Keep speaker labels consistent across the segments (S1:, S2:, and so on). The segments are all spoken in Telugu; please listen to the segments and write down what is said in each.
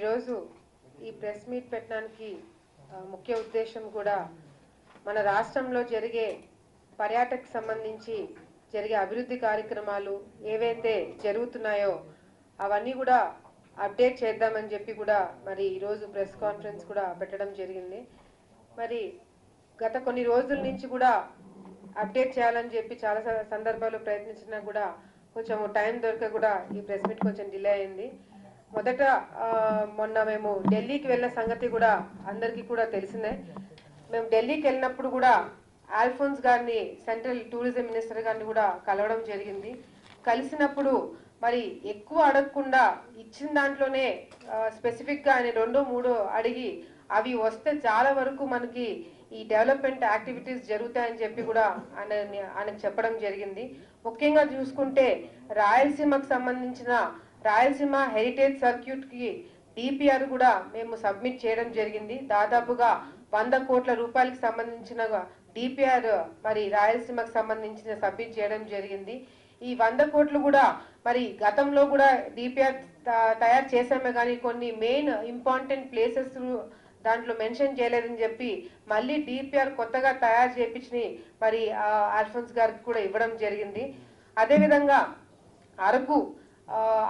S1: ఈరోజు ఈ ప్రెస్ మీట్ పెట్టడానికి ముఖ్య ఉద్దేశం కూడా మన రాష్ట్రంలో జరిగే పర్యాటక సంబంధించి జరిగే అభివృద్ధి కార్యక్రమాలు ఏవైతే జరుగుతున్నాయో అవన్నీ కూడా అప్డేట్ చేద్దామని చెప్పి కూడా మరి ఈరోజు ప్రెస్ కాన్ఫరెన్స్ కూడా పెట్టడం జరిగింది. మరి గత కొన్ని రోజుల నుంచి కూడా అప్డేట్ చేయాలని చెప్పి చాలా స- సందర్భాల్లో ప్రయత్నించినా కూడా కొంచెం టైం దొరక కూడా ఈ ప్రెస్ మీట్ కొంచెం డిలే అయింది. మొదట మొన్న మేము ఢిల్లీకి వెళ్ళిన సంగతి కూడా అందరికీ కూడా తెలిసిందే. మేము ఢిల్లీకి వెళ్ళినప్పుడు కూడా ఆల్ఫోన్స్ గారిని సెంట్రల్ టూరిజం మినిస్టర్ గారిని కూడా కలవడం జరిగింది. కలిసినప్పుడు మరి ఎక్కువ అడగకుండా ఇచ్చిన దాంట్లోనే స్పెసిఫిక్గా ఆయన రెండో మూడో అడిగి అవి వస్తే చాలా వరకు మనకి ఈ డెవలప్మెంట్ యాక్టివిటీస్ జరుగుతాయని చెప్పి కూడా ఆయన ఆయనకు చెప్పడం జరిగింది. ముఖ్యంగా చూసుకుంటే రాయలసీమకు సంబంధించిన రాయలసీమ హెరిటేజ్ సర్క్యూట్కి డిపిఆర్ కూడా మేము సబ్మిట్ చేయడం జరిగింది. దాదాపుగా వంద కోట్ల రూపాయలకు సంబంధించిన డిపిఆర్ మరి రాయలసీమకు సంబంధించిన సబ్మిట్ చేయడం జరిగింది. ఈ వంద కోట్లు కూడా మరి గతంలో కూడా డిపిఆర్ తయారు చేసామే కానీ కొన్ని మెయిన్ ఇంపార్టెంట్ ప్లేసెస్ దాంట్లో మెన్షన్ చేయలేదని చెప్పి మళ్ళీ డిపిఆర్ కొత్తగా తయారు చేపించి మరి అల్ఫోన్స్ గారికి కూడా ఇవ్వడం జరిగింది. అదేవిధంగా అరకు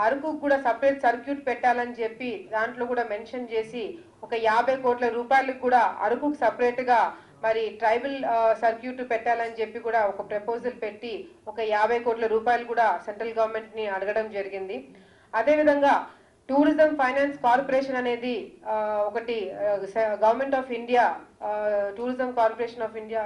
S1: అరకు కూడా సపరేట్ సర్క్యూట్ పెట్టాలని చెప్పి దాంట్లో కూడా మెన్షన్ చేసి ఒక యాభై కోట్ల రూపాయలకు కూడా అరకుకు సపరేట్గా మరి ట్రైబల్ సర్క్యూట్ పెట్టాలని చెప్పి కూడా ఒక ప్రపోజల్ పెట్టి ఒక యాభై కోట్ల రూపాయలు కూడా సెంట్రల్ గవర్నమెంట్ని అడగడం జరిగింది. అదేవిధంగా టూరిజం ఫైనాన్స్ కార్పొరేషన్ అనేది ఒకటి government of India tourism corporation of India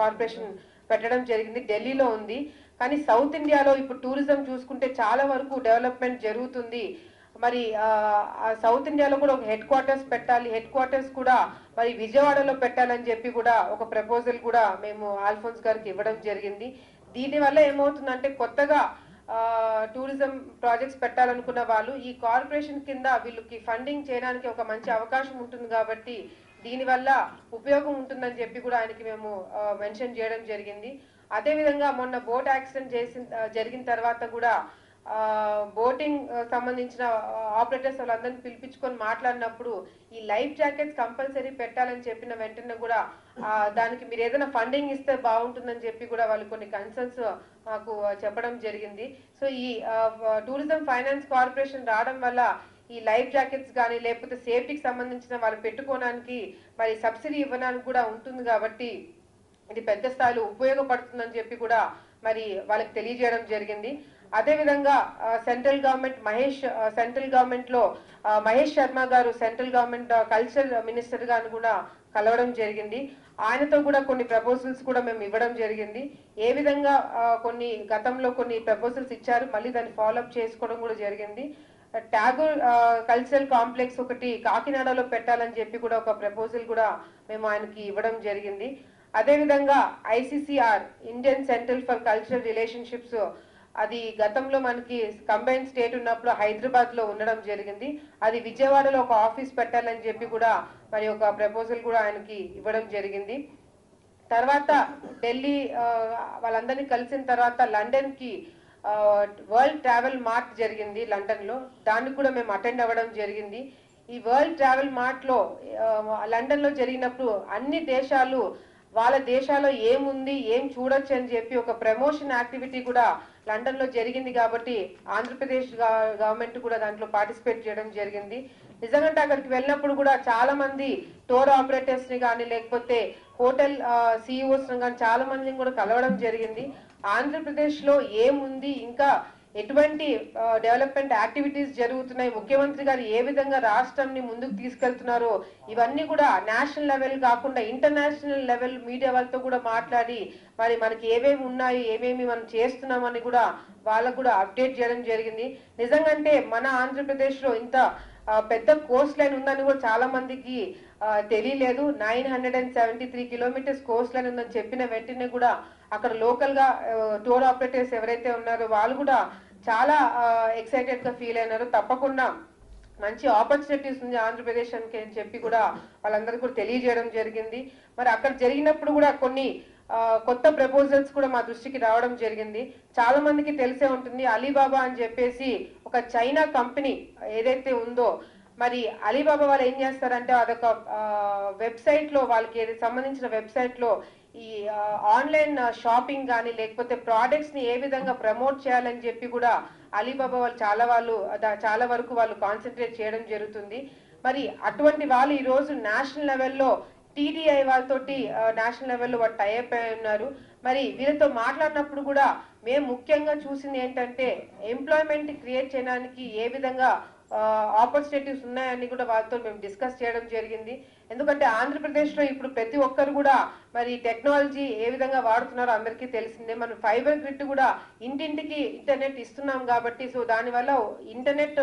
S1: corporation పెట్టడం జరిగింది. ఢిల్లీలో ఉంది. కానీ సౌత్ ఇండియాలో ఇప్పుడు టూరిజం చూసుకుంటే చాలా వరకు డెవలప్మెంట్ జరుగుతుంది. మరి సౌత్ ఇండియాలో కూడా ఒక హెడ్ క్వార్టర్స్ పెట్టాలి హెడ్ క్వార్టర్స్ కూడా మరి విజయవాడలో పెట్టాలని చెప్పి కూడా ఒక ప్రపోజల్ కూడా మేము ఆల్ఫోన్స్ గారికి ఇవ్వడం జరిగింది. దీనివల్ల ఏమవుతుందంటే కొత్తగా టూరిజం ప్రాజెక్ట్స్ పెట్టాలనుకున్న వాళ్ళు ఈ కార్పొరేషన్ కింద వీళ్ళకి ఫండింగ్ చేయడానికి ఒక మంచి అవకాశం ఉంటుంది కాబట్టి దీనివల్ల ఉపయోగం ఉంటుందని చెప్పి కూడా ఆయనకి మేము మెన్షన్ చేయడం జరిగింది. అదేవిధంగా మొన్న బోట్ యాక్సిడెంట్ చేసిన జరిగిన తర్వాత కూడా బోటింగ్ సంబంధించిన ఆపరేటర్స్ వాళ్ళందరినీ పిలిపించుకొని మాట్లాడినప్పుడు ఈ లైఫ్ జాకెట్స్ కంపల్సరీ పెట్టాలని చెప్పిన వెంటనే కూడా దానికి మీరు ఏదైనా ఫండింగ్ ఇస్తే బాగుంటుందని చెప్పి కూడా వాళ్ళు కొన్ని కన్సర్న్స్ మాకు చెప్పడం జరిగింది. సో ఈ టూరిజం ఫైనాన్స్ కార్పొరేషన్ రావడం వల్ల ఈ లైఫ్ జాకెట్స్ కానీ లేకపోతే సేఫ్టీకి సంబంధించిన వాళ్ళు పెట్టుకోవడానికి మరి సబ్సిడీ ఇవ్వడానికి కూడా ఉంటుంది కాబట్టి ఇది పెద్ద స్థాయిలో ఉపయోగపడుతుందని చెప్పి కూడా మరి వాళ్ళకి తెలియజేయడం జరిగింది. అదేవిధంగా సెంట్రల్ గవర్నమెంట్ మహేష్ సెంట్రల్ గవర్నమెంట్లో మహేష్ శర్మ గారు సెంట్రల్ గవర్నమెంట్ కల్చర్ మినిస్టర్ గారు కూడా కలవడం జరిగింది. ఆయనతో కూడా కొన్ని ప్రపోజల్స్ కూడా మేము ఇవ్వడం జరిగింది. ఏ విధంగా కొన్ని గతంలో కొన్ని ప్రపోజల్స్ ఇచ్చారు మళ్ళీ దాన్ని ఫాలోఅప్ చేసుకోవడం కూడా జరిగింది. ట్యాగూర్ కల్చరల్ కాంప్లెక్స్ ఒకటి కాకినాడలో పెట్టాలని చెప్పి కూడా ఒక ప్రపోజల్ కూడా మేము ఆయనకి ఇవ్వడం జరిగింది. అదేవిధంగా ICCR Indian central for cultural relationships అది గతంలో మనకి కంబైన్ స్టేట్ ఉన్నప్పుడు హైదరాబాద్లో ఉండడం జరిగింది. అది విజయవాడలో ఒక ఆఫీస్ పెట్టాలని చెప్పి కూడా మరి ఒక ప్రపోజల్ కూడా ఆయనకి ఇవ్వడం జరిగింది. తర్వాత ఢిల్లీ వాళ్ళందరినీ కలిసిన తర్వాత లండన్కి వరల్డ్ ట్రావెల్ మార్ట్ జరిగింది లండన్లో దానికి కూడా మేము అటెండ్ అవ్వడం జరిగింది. ఈ వరల్డ్ ట్రావెల్ మార్ట్లో లండన్లో జరిగినప్పుడు అన్ని దేశాలు వాళ్ళ దేశాల్లో ఏముంది ఏం చూడొచ్చు అని చెప్పి ఒక ప్రమోషన్ యాక్టివిటీ కూడా లండన్లో జరిగింది కాబట్టి ఆంధ్రప్రదేశ్ గవర్నమెంట్ కూడా దాంట్లో పార్టిసిపేట్ చేయడం జరిగింది. నిజంగా అక్కడికి వెళ్ళినప్పుడు కూడా చాలా మంది టోర్ ఆపరేటర్స్ని కానీ లేకపోతే హోటల్ సిఇఓస్ కానీ చాలా మందిని కూడా కలవడం జరిగింది. ఆంధ్రప్రదేశ్లో ఏముంది ఇంకా ఎటువంటి డెవలప్మెంట్ యాక్టివిటీస్ జరుగుతున్నాయి? ముఖ్యమంత్రి గారు ఏ విధంగా రాష్ట్రాన్ని ముందుకు తీసుకెళ్తున్నారో ఇవన్నీ కూడా నేషనల్ లెవెల్ కాకుండా ఇంటర్నేషనల్ లెవెల్ మీడియా వాళ్ళతో కూడా మాట్లాడి మరి మనకి ఏమేమి ఉన్నాయి ఏమేమి మనం చేస్తున్నామని కూడా వాళ్ళకు కూడా అప్డేట్ చేయడం జరిగింది. నిజంగంటే మన ఆంధ్రప్రదేశ్లో ఇంత పెద్ద కోస్ట్ లైన్ ఉందని కూడా చాలా మందికి తెలియలేదు. Nine hundred and seventy three kilometres coastline ఉందని చెప్పిన వెంటనే కూడా అక్కడ లోకల్గా టూర్ ఆపరేటర్స్ ఎవరైతే ఉన్నారో వాళ్ళు కూడా చాలా ఎక్సైటెడ్గా ఫీల్ అయినారు. తప్పకుండా మంచి ఆపర్చునిటీస్ ఉంది ఆంధ్రప్రదేశ్ అని చెప్పి కూడా వాళ్ళందరికీ కూడా తెలియజేయడం జరిగింది. మరి అక్కడ జరిగినప్పుడు కూడా కొన్ని కొత్త ప్రపోజల్స్ కూడా మా దృష్టికి రావడం జరిగింది. చాలా మందికి తెలిసే ఉంటుంది అలీబాబా అని చెప్పేసి ఒక చైనా కంపెనీ ఏదైతే ఉందో మరి అలీబాబా వాళ్ళు ఏం చేస్తారంటే అదొక వెబ్సైట్లో వాళ్ళకి సంబంధించిన వెబ్సైట్లో ఈ ఆన్లైన్ షాపింగ్ కానీ లేకపోతే ప్రోడక్ట్స్ని ఏ విధంగా ప్రమోట్ చేయాలని చెప్పి కూడా అలీబాబా వాళ్ళు చాలా వాళ్ళు దా- చాలా వరకు వాళ్ళు కాన్సన్ట్రేట్ చేయడం జరుగుతుంది. మరి అటువంటి వాళ్ళు ఈ రోజు నేషనల్ లెవెల్లో టీడీఐ వాళ్ళతోటి నేషనల్ లెవెల్లో వాళ్ళు టైప్ అయి ఉన్నారు. మరి వీళ్ళతో మాట్లాడినప్పుడు కూడా మేము ముఖ్యంగా చూసింది ఏంటంటే ఎంప్లాయ్మెంట్ క్రియేట్ చేయడానికి ఏ విధంగా ఆపర్చునిటీస్ ఉన్నాయని కూడా వాళ్ళతో మేము డిస్కస్ చేయడం జరిగింది. ఎందుకంటే ఆంధ్రప్రదేశ్లో ఇప్పుడు ప్రతి ఒక్కరు కూడా మరి టెక్నాలజీ ఏ విధంగా వాడుతున్నారో అందరికీ తెలిసిందే. మనం ఫైబర్ గ్రిడ్ కూడా ఇంటింటికి ఇంటర్నెట్ ఇస్తున్నాం కాబట్టి సో దానివల్ల ఇంటర్నెట్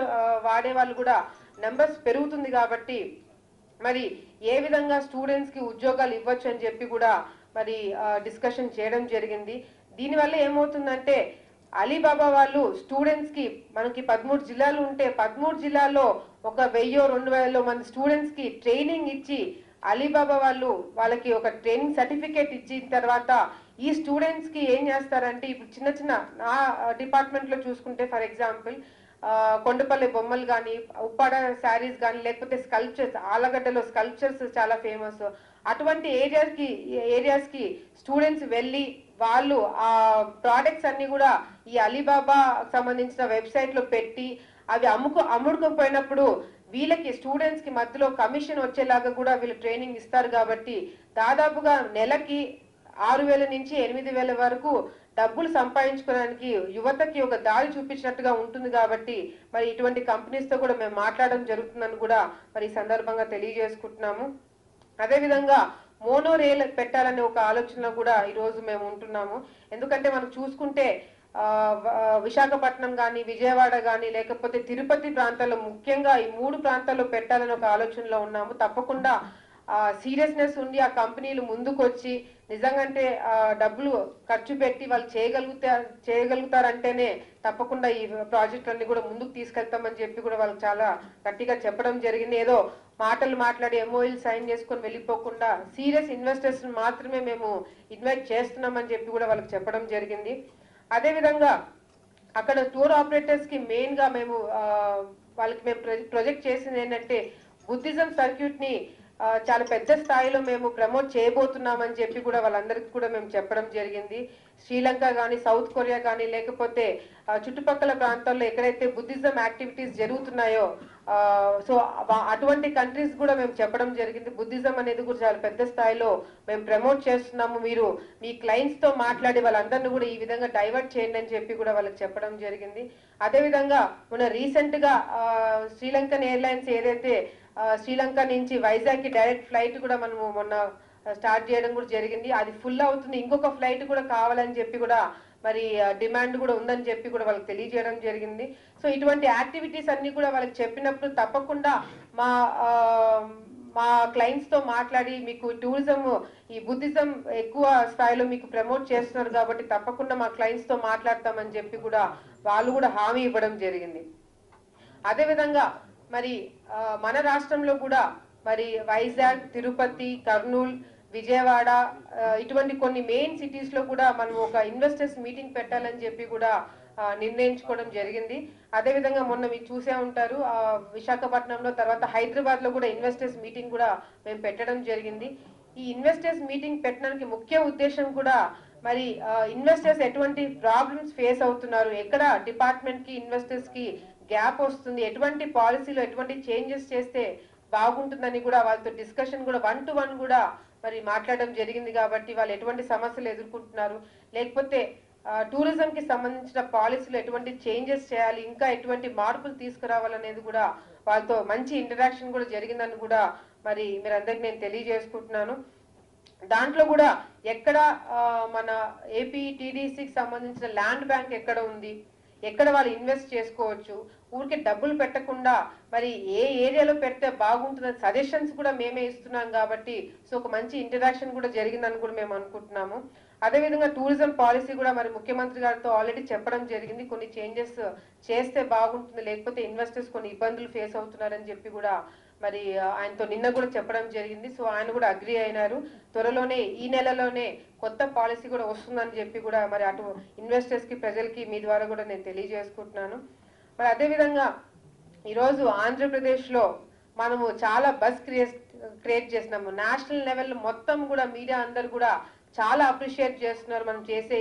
S1: వాడే వాళ్ళు కూడా నెంబర్స్ పెరుగుతుంది కాబట్టి మరి ఏ విధంగా స్టూడెంట్స్కి ఉద్యోగాలు ఇవ్వచ్చు అని చెప్పి కూడా మరి డిస్కషన్ చేయడం జరిగింది. దీనివల్ల ఏమవుతుందంటే అలీబాబా వాళ్ళు స్టూడెంట్స్కి మనకి పదమూడు జిల్లాలు ఉంటే పదమూడు జిల్లాల్లో ఒక వెయ్యో రెండు వేల మంది స్టూడెంట్స్కి ట్రైనింగ్ ఇచ్చి అలీబాబా వాళ్ళు వాళ్ళకి ఒక ట్రైనింగ్ సర్టిఫికేట్ ఇచ్చిన తర్వాత ఈ స్టూడెంట్స్కి ఏం చేస్తారంటే ఇప్పుడు చిన్న చిన్న నా డిపార్ట్మెంట్లో చూసుకుంటే ఫర్ ఎగ్జాంపుల్ కొండపల్లి బొమ్మలు కానీ ఉప్పాడ శారీస్ కానీ లేకపోతే స్కల్ప్చర్స్ ఆలగడ్డలో స్కల్ప్చర్స్ చాలా ఫేమస్ అటువంటి ఏరియాస్కి ఏరియాస్కి స్టూడెంట్స్ వెళ్ళి వాళ్ళు ఆ ప్రోడక్ట్స్ అన్ని కూడా ఈ అలీబాబా సంబంధించిన వెబ్సైట్లో పెట్టి అవి అమ్ముకు అమ్ముడుకోపోయినప్పుడు వీళ్ళకి స్టూడెంట్స్కి మధ్యలో కమిషన్ వచ్చేలాగా కూడా వీళ్ళు ట్రైనింగ్ ఇస్తారు కాబట్టి దాదాపుగా నెలకి ఆరు వేల నుంచి ఎనిమిది వేల వరకు డబ్బులు సంపాదించుకోవడానికి యువతకి ఒక దారి చూపించినట్టుగా ఉంటుంది కాబట్టి మరి ఇటువంటి కంపెనీస్తో కూడా మేము మాట్లాడడం జరుగుతుందని కూడా మరి ఈ సందర్భంగా తెలియజేసుకుంటున్నాము. అదేవిధంగా మోనో రైల్ పెట్టాలనే ఒక ఆలోచన కూడా ఈ రోజు మేము ఉంటున్నాము. ఎందుకంటే మనం చూసుకుంటే ఆ, విశాఖపట్నం కానీ విజయవాడ కానీ లేకపోతే తిరుపతి ప్రాంతాల్లో ముఖ్యంగా ఈ మూడు ప్రాంతాల్లో పెట్టాలని ఒక ఆలోచనలో ఉన్నాము. తప్పకుండా సీరియస్నెస్ ఉండి ఆ కంపెనీలు ముందుకొచ్చి నిజంగంటే ఆ, డబ్బులు ఖర్చు పెట్టి వాళ్ళు చేయగలుగుతారు చేయగలుగుతారంటేనే తప్పకుండా ఈ ప్రాజెక్టులన్నీ కూడా ముందుకు తీసుకెళ్తామని చెప్పి కూడా వాళ్ళకి చాలా గట్టిగా చెప్పడం జరిగింది. ఏదో మాటలు మాట్లాడి ఎంఓఎల్ సైన్ చేసుకొని వెళ్ళిపోకుండా సీరియస్ ఇన్వెస్టర్స్ మాత్రమే మేము ఇన్వైట్ చేస్తున్నామని చెప్పి కూడా వాళ్ళకి చెప్పడం జరిగింది. అదేవిధంగా అక్కడ టూర్ ఆపరేటర్స్కి మెయిన్గా మేము వాళ్ళకి మేము ప్రొజెక్ట్ చేసింది ఏంటంటే బుద్ధిజం సర్క్యూట్ని చాలా పెద్ద స్థాయిలో మేము ప్రమోట్ చేయబోతున్నామని చెప్పి కూడా వాళ్ళందరికీ కూడా మేము చెప్పడం జరిగింది. శ్రీలంక కానీ సౌత్ కొరియా కానీ లేకపోతే చుట్టుపక్కల ప్రాంతాల్లో ఎక్కడైతే బుద్ధిజం యాక్టివిటీస్ జరుగుతున్నాయో సో అటువంటి కంట్రీస్ కూడా మేము చెప్పడం జరిగింది. బుద్ధిజం అనేది కూడా చాలా పెద్ద స్థాయిలో మేము ప్రమోట్ చేస్తున్నాము. మీరు మీ క్లయింట్స్తో మాట్లాడి వాళ్ళందరినీ కూడా ఈ విధంగా డైవర్ట్ చేయండి అని చెప్పి కూడా వాళ్ళకి చెప్పడం జరిగింది. అదేవిధంగా మన రీసెంట్గా శ్రీలంకన్ ఎయిర్లైన్స్ ఏదైతే శ్రీలంక నుంచి వైజాగ్కి డైరెక్ట్ ఫ్లైట్ కూడా మనము మొన్న స్టార్ట్ చేయడం కూడా జరిగింది. అది ఫుల్ అవుతుంది. ఇంకొక ఫ్లైట్ కూడా కావాలని చెప్పి కూడా మరి డిమాండ్ కూడా ఉందని చెప్పి కూడా వాళ్ళకి తెలియజేయడం జరిగింది. సో ఇటువంటి యాక్టివిటీస్ అన్ని కూడా వాళ్ళకి చెప్పినప్పుడు తప్పకుండా మా మా క్లయింట్స్తో మాట్లాడి మీకు టూరిజం ఈ బుద్ధిజం ఎక్కువ స్థాయిలో మీకు ప్రమోట్ చేస్తున్నారు కాబట్టి తప్పకుండా మా క్లయింట్స్తో మాట్లాడతామని చెప్పి కూడా వాళ్ళు కూడా హామీ ఇవ్వడం జరిగింది. అదేవిధంగా మరి మన రాష్ట్రంలో కూడా మరి వైజాగ్ తిరుపతి కర్నూలు విజయవాడ ఇటువంటి కొన్ని మెయిన్ సిటీస్లో కూడా మనం ఒక ఇన్వెస్టర్స్ మీటింగ్ పెట్టాలని చెప్పి కూడా నిర్ణయించుకోవడం జరిగింది. అదేవిధంగా మొన్న మీరు చూసే ఉంటారు ఆ, విశాఖపట్నంలో తర్వాత హైదరాబాద్లో కూడా ఇన్వెస్టర్స్ మీటింగ్ కూడా మేము పెట్టడం జరిగింది. ఈ ఇన్వెస్టర్స్ మీటింగ్ పెట్టడానికి ముఖ్య ఉద్దేశం కూడా మరి ఇన్వెస్టర్స్ ఎటువంటి ప్రాబ్లమ్స్ ఫేస్ అవుతున్నారు? ఎక్కడ డిపార్ట్మెంట్కి ఇన్వెస్టర్స్కి గ్యాప్ వస్తుంది. ఎటువంటి పాలసీలో ఎటువంటి చేంజెస్ చేస్తే బాగుంటుందని కూడా వాళ్ళతో డిస్కషన్ కూడా వన్ టు వన్ కూడా మరి మాట్లాడడం జరిగింది కాబట్టి వాళ్ళు ఎటువంటి సమస్యలు ఎదుర్కొంటున్నారు. లేకపోతే టూరిజం కి సంబంధించిన పాలసీలు ఎటువంటి చేంజెస్ చేయాలి ఇంకా ఎటువంటి మార్పులు తీసుకురావాలనేది కూడా వాళ్ళతో మంచి ఇంటరాక్షన్ కూడా జరిగిందని కూడా మరి మీరందరికి నేను తెలియజేసుకుంటున్నాను. దాంట్లో కూడా ఎక్కడ మన ఏపీ టీడీసీకి సంబంధించిన ల్యాండ్ బ్యాంక్ ఎక్కడ ఉంది? ఎక్కడ వాళ్ళు ఇన్వెస్ట్ చేసుకోవచ్చు? ఊరికే డబ్బులు పెట్టకుండా మరి ఏ ఏరియాలో పెడితే బాగుంటుందని సజెషన్స్ కూడా మేమే ఇస్తున్నాం కాబట్టి సో ఒక మంచి ఇంటరాక్షన్ కూడా జరిగిందని కూడా మేము అనుకుంటున్నాము. అదేవిధంగా టూరిజం పాలసీ కూడా మరి ముఖ్యమంత్రి గారితో ఆల్రెడీ చెప్పడం జరిగింది. కొన్ని చేంజెస్ చేస్తే బాగుంటుంది లేకపోతే ఇన్వెస్టర్స్ కొన్ని ఇబ్బందులు ఫేస్ అవుతున్నారని చెప్పి కూడా మరి ఆయనతో నిన్న కూడా చెప్పడం జరిగింది. సో ఆయన కూడా అగ్రి అయినారు. త్వరలోనే ఈ నెలలోనే కొత్త పాలసీ కూడా వస్తుందని చెప్పి కూడా మరి అటు ఇన్వెస్టర్స్కి ప్రజలకి మీ ద్వారా కూడా నేను తెలియజేసుకుంటున్నాను. మరి అదేవిధంగా ఈరోజు ఆంధ్రప్రదేశ్లో మనము చాలా బస్ క్రియేట్ క్రియేట్ చేసినాము. నేషనల్ లెవెల్ మొత్తం కూడా మీడియా అందరు కూడా చాలా అప్రిషియేట్ చేస్తున్నారు మనం చేసే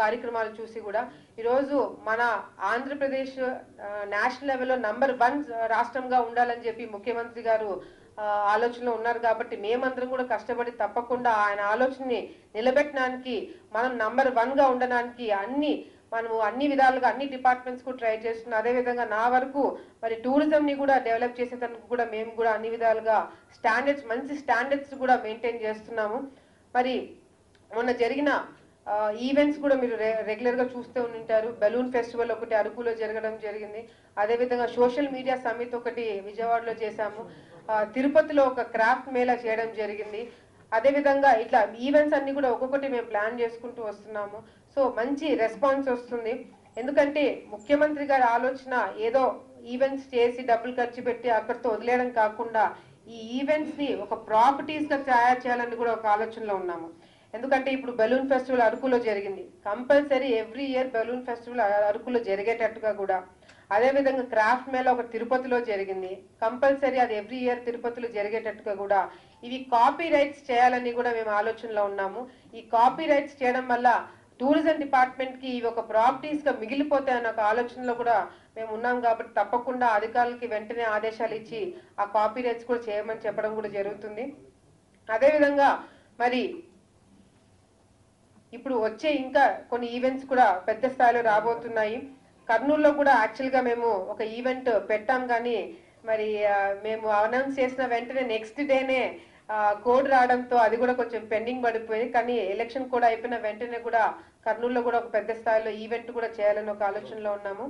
S1: కార్యక్రమాలు చూసి కూడా. ఈరోజు మన ఆంధ్రప్రదేశ్ నేషనల్ లెవెల్లో నంబర్ వన్ రాష్ట్రంగా ఉండాలని చెప్పి ముఖ్యమంత్రి గారు ఆలోచనలో ఉన్నారు కాబట్టి మేమందరం కూడా కష్టపడి తప్పకుండా ఆయన ఆలోచనని నిలబెట్టడానికి మనం నంబర్ వన్గా ఉండడానికి అన్ని మనము అన్ని విధాలుగా అన్ని డిపార్ట్మెంట్స్ కూడా ట్రై చేస్తున్నాం. అదేవిధంగా నా వరకు మరి టూరిజం ని కూడా డెవలప్ చేసేదానికి కూడా మేము కూడా అన్ని విధాలుగా స్టాండర్డ్స్ మంచి స్టాండర్డ్స్ కూడా మెయింటైన్ చేస్తున్నాము. మరి మొన్న జరిగిన ఈవెంట్స్ కూడా మీరు రెగ్యులర్గా చూస్తూ ఉంటారు బెలూన్ ఫెస్టివల్ ఒకటి అరకులో జరగడం జరిగింది. అదేవిధంగా సోషల్ మీడియా సమిట్ ఒకటి విజయవాడలో చేశాము. తిరుపతిలో ఒక క్రాఫ్ట్ మేళా చేయడం జరిగింది. అదేవిధంగా ఇట్లా ఈవెంట్స్ అన్ని కూడా ఒక్కొక్కటి మేము ప్లాన్ చేసుకుంటూ వస్తున్నాము. సో మంచి రెస్పాన్స్ వస్తుంది. ఎందుకంటే ముఖ్యమంత్రి గారి ఆలోచన ఏదో ఈవెంట్స్ చేసి డబ్బులు ఖర్చు పెట్టి అక్కడితో వదిలేయడం కాకుండా ఈ ఈవెంట్స్ని ఒక ప్రాపర్టీస్గా తయారు చేయాలని కూడా ఒక ఆలోచనలో ఉన్నాము. ఎందుకంటే ఇప్పుడు బెలూన్ ఫెస్టివల్ అరకులో జరిగింది. Compulsory every year balloon festival అరకులో జరిగేటట్టుగా కూడా. అదేవిధంగా క్రాఫ్ట్ మేళ ఒక తిరుపతిలో జరిగింది. కంపల్సరీ అది ఎవ్రీ ఇయర్ తిరుపతిలో జరిగేటట్టుగా కూడా. ఇవి కాపీ రైట్స్ చేయాలని కూడా మేము ఆలోచనలో ఉన్నాము. ఈ కాపీ రైట్స్ చేయడం వల్ల టూరిజం డిపార్ట్మెంట్కి ఇవి ఒక ప్రాపర్టీస్గా మిగిలిపోతాయన్న ఒక ఆలోచనలో కూడా మేము ఉన్నాం కాబట్టి తప్పకుండా అధికారులకి వెంటనే ఆదేశాలు ఇచ్చి ఆ కాపీ రైట్స్ కూడా చేయమని చెప్పడం కూడా జరుగుతుంది. అదేవిధంగా మరి ఇప్పుడు వచ్చే ఇంకా కొన్ని ఈవెంట్స్ కూడా పెద్ద స్థాయిలో రాబోతున్నాయి. కర్నూలులో కూడా యాక్చువల్గా మేము ఒక ఈవెంట్ పెట్టాం కానీ మరి మేము అనౌన్స్ చేసిన వెంటనే నెక్స్ట్ డేనే కోడ్ రావడంతో అది కూడా కొంచెం పెండింగ్ పడిపోయింది. కానీ ఎలక్షన్ కూడా అయిపోయిన వెంటనే కూడా కర్నూలులో కూడా ఒక పెద్ద స్థాయిలో ఈవెంట్ కూడా చేయాలని ఒక ఆలోచనలో ఉన్నాము.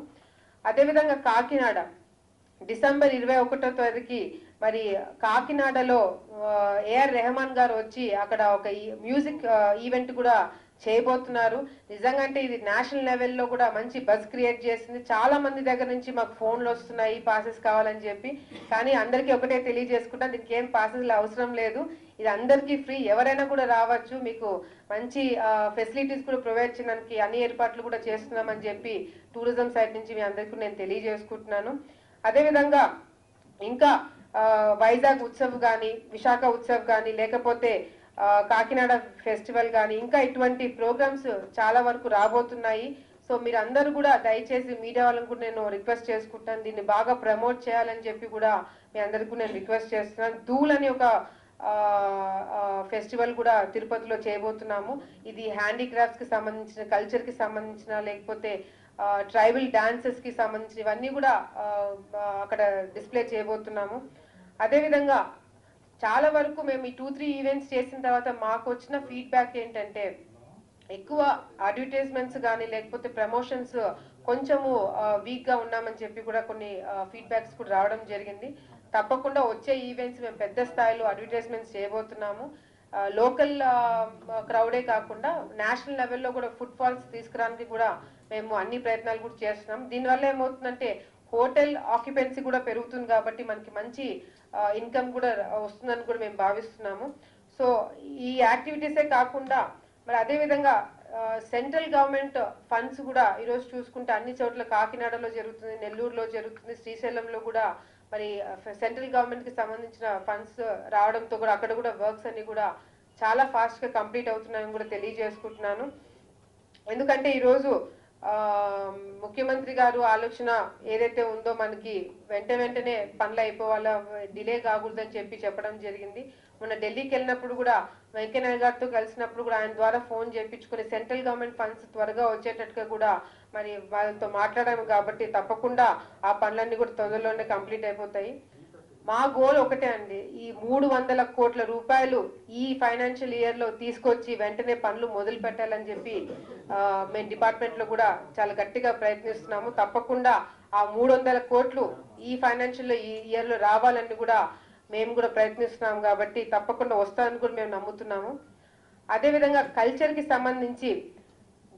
S1: అదేవిధంగా కాకినాడ డిసెంబర్ ఇరవై ఒకటో తేదీకి మరి కాకినాడలో ఏఆర్ రెహమాన్ గారు వచ్చి అక్కడ ఒక మ్యూజిక్ ఈవెంట్ కూడా చేయబోతున్నారు. నిజంగా అంటే ఇది నేషనల్ లెవెల్లో కూడా మంచి బజ్ క్రియేట్ చేసింది. చాలా మంది దగ్గర నుంచి మాకు ఫోన్లు వస్తున్నాయి పాసెస్ కావాలని చెప్పి. కానీ అందరికీ ఒకటే తెలియజేసుకుంటా దీనికి ఏం పాసెస్ అవసరం లేదు. ఇది అందరికీ ఫ్రీ. ఎవరైనా కూడా రావచ్చు. మీకు మంచి ఫెసిలిటీస్ కూడా ప్రొవైడ్ చేయడానికి అన్ని ఏర్పాట్లు కూడా చేస్తున్నామని చెప్పి టూరిజం సైడ్ నుంచి మీ అందరికీ నేను తెలియజేసుకుంటున్నాను. అదేవిధంగా ఇంకా వైజాగ్ ఉత్సవ్ కానీ విశాఖ ఉత్సవ్ కానీ లేకపోతే కాకినాడ ఫెస్టివల్ కానీ ఇంకా ఇటువంటి ప్రోగ్రామ్స్ చాలా వరకు రాబోతున్నాయి. సో మీరు అందరూ కూడా దయచేసి మీడియా వాళ్ళని కూడా నేను రిక్వెస్ట్ చేసుకుంటాను. దీన్ని బాగా ప్రమోట్ చేయాలని చెప్పి కూడా మీ అందరికీ నేను రిక్వెస్ట్ చేస్తున్నాను. ధూల్ అని ఒక ఫెస్టివల్ కూడా తిరుపతిలో చేయబోతున్నాము. ఇది హ్యాండీక్రాఫ్ట్స్కి సంబంధించిన కల్చర్కి సంబంధించిన లేకపోతే ట్రైబల్ డాన్సెస్కి సంబంధించిన ఇవన్నీ కూడా అక్కడ డిస్ప్లే చేయబోతున్నాము. అదేవిధంగా చాలా వరకు మేము ఈ టూ త్రీ ఈవెంట్స్ చేసిన తర్వాత మాకు వచ్చిన ఫీడ్బ్యాక్ ఏంటంటే ఎక్కువ అడ్వర్టైజ్మెంట్స్ కానీ లేకపోతే ప్రమోషన్స్ కొంచెము వీక్గా ఉన్నామని చెప్పి కూడా కొన్ని ఫీడ్బ్యాక్స్ కూడా రావడం జరిగింది. తప్పకుండా వచ్చే ఈవెంట్స్ మేము పెద్ద స్థాయిలో అడ్వర్టైజ్మెంట్స్ చేయబోతున్నాము. లోకల్ క్రౌడే కాకుండా నేషనల్ లెవెల్లో కూడా ఫుడ్ ఫాల్స్ తీసుకురావడానికి కూడా మేము అన్ని ప్రయత్నాలు కూడా చేస్తున్నాం. దీనివల్ల ఏమవుతుందంటే హోటల్ ఆక్యుపెన్సీ కూడా పెరుగుతుంది కాబట్టి మనకి మంచి ఇన్కమ్ కూడా వస్తుందని కూడా మేము భావిస్తున్నాము. సో ఈ యాక్టివిటీసే కాకుండా మరి అదేవిధంగా సెంట్రల్ గవర్నమెంట్ ఫండ్స్ కూడా ఈరోజు చూసుకుంటే అన్ని చోట్ల కాకినాడలో జరుగుతుంది నెల్లూరులో జరుగుతుంది శ్రీశైలంలో కూడా మరి సెంట్రల్ గవర్నమెంట్కి సంబంధించిన ఫండ్స్ రావడంతో కూడా అక్కడ కూడా వర్క్స్ అన్ని కూడా చాలా ఫాస్ట్గా కంప్లీట్ అవుతున్నాయని కూడా తెలియజేసుకుంటున్నాను. ఎందుకంటే ఈరోజు ముఖ్యమంత్రి గారు ఆలోచన ఏదైతే ఉందో మనకి వెంట వెంటనే పనులు అయిపోవాలా డిలే కాకూడదని చెప్పి చెప్పడం జరిగింది. మొన్న ఢిల్లీకి వెళ్ళినప్పుడు కూడా వెంకయ్య గారితో కలిసినప్పుడు కూడా ఆయన ద్వారా ఫోన్ చేయించుకుని సెంట్రల్ గవర్నమెంట్ ఫండ్స్ త్వరగా వచ్చేటట్టుగా కూడా మరి వాళ్ళతో మాట్లాడాము కాబట్టి తప్పకుండా ఆ పనులన్నీ కూడా తొందరలోనే కంప్లీట్ అయిపోతాయి. మా గోల్ ఒకటే అండి. ఈ మూడు వందల కోట్ల రూపాయలు ఈ ఫైనాన్షియల్ ఇయర్లో తీసుకొచ్చి వెంటనే పనులు మొదలు పెట్టాలని చెప్పి మేము డిపార్ట్మెంట్లో కూడా చాలా గట్టిగా ప్రయత్నిస్తున్నాము. తప్పకుండా ఆ మూడు వందల కోట్లు ఈ ఫైనాన్షియల్ ఇయర్లో రావాలని కూడా మేము కూడా ప్రయత్నిస్తున్నాము కాబట్టి తప్పకుండా వస్తారని కూడా మేము నమ్ముతున్నాము. అదేవిధంగా కల్చర్కి సంబంధించి